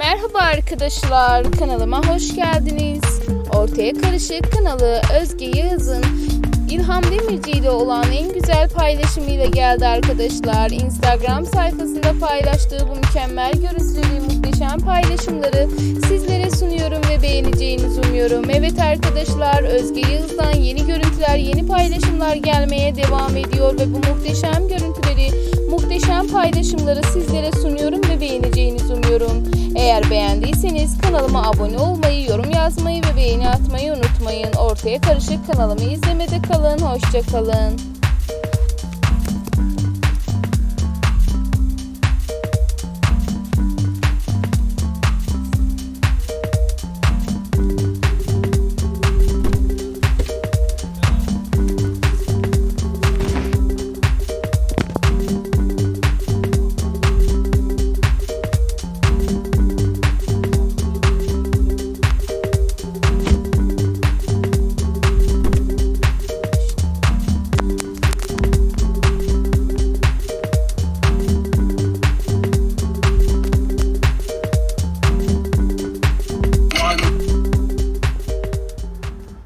Merhaba arkadaşlar, kanalıma hoş geldiniz. Ortaya Karışık kanalı Özge Yağız'ın İlham Demirci ile olan en güzel paylaşımıyla geldi arkadaşlar. Instagram sayfasında paylaştığı bu mükemmel görüntüleri, muhteşem paylaşımları sizlere sunuyorum ve beğeneceğinizi umuyorum. Evet arkadaşlar, Özge Yağız'dan yeni görüntüler, yeni paylaşımlar gelmeye devam ediyor ve bu muhteşem görüntüleri, muhteşem paylaşımları sizlere Eğer beğendiyseniz kanalıma abone olmayı, yorum yazmayı ve beğeni atmayı unutmayın. Ortaya Karışık kanalımı izlemede kalın. Hoşça kalın.